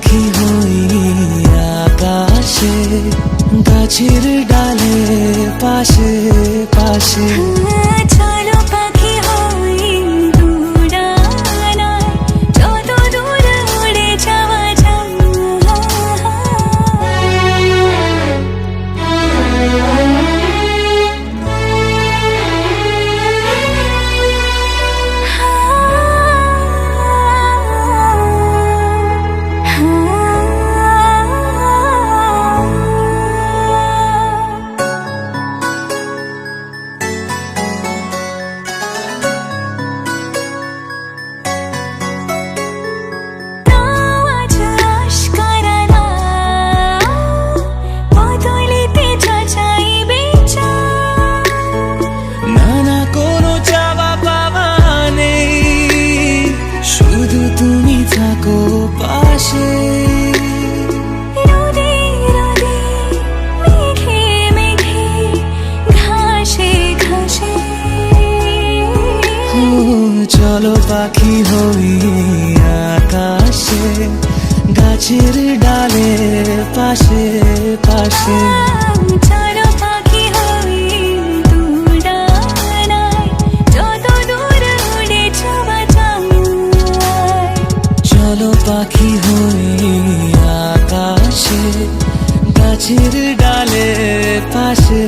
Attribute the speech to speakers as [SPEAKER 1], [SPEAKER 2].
[SPEAKER 1] পাখি হই আকাশে গাছের ডালে পাশে পাশে।
[SPEAKER 2] চলো পাখি হই
[SPEAKER 1] আকাশে গাছের ডালে পাশে
[SPEAKER 2] পাশে। চলো পাখি
[SPEAKER 1] হই চলো পাখি আকাশে গাছের ডালে পাশে